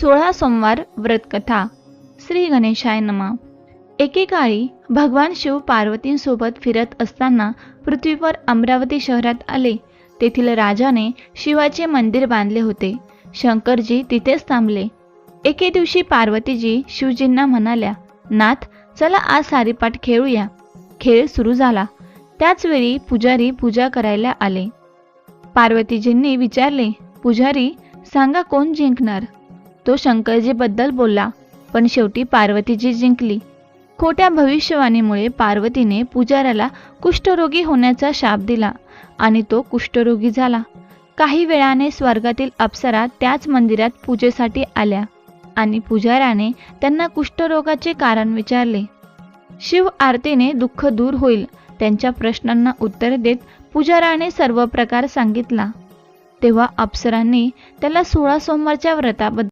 सोळा सोमवार व्रतकथा. श्री गणेशाय नमा. एकेकाळी भगवान शिव पार्वतींसोबत फिरत असताना पृथ्वीवर अमरावती शहरात आले. तेथील राजाने शिवाचे मंदिर बांधले होते. शंकरजी तिथेच थांबले. एके दिवशी पार्वतीजी शिवजींना म्हणाल्या नाथ चला आज सारीपाट खेळूया. खेळ सुरू झाला. त्याचवेळी पुजारी पूजा करायला आले. पार्वतीजींनी विचारले पुजारी सांगा कोण जिंकणार? तो शंकरजीबद्दल बोलला पण शेवटी पार्वतीजी जिंकली. खोट्या भविष्यवाणीमुळे पार्वतीने पुजाऱ्याला कुष्ठरोगी होण्याचा शाप दिला आणि तो कुष्ठरोगी झाला. काही वेळाने स्वर्गातील अप्सरा त्याच मंदिरात पूजेसाठी आल्या आणि पुजाऱ्याने त्यांना कुष्ठरोगाचे कारण विचारले. शिव आरतीने दुःख दूर होईल त्यांच्या प्रश्नांना उत्तर देत पुजाराने सर्व प्रकार सांगितला. तेव्हा अप्सरांनी त्याला सोळा सोमवारच्या व्रताबद्दल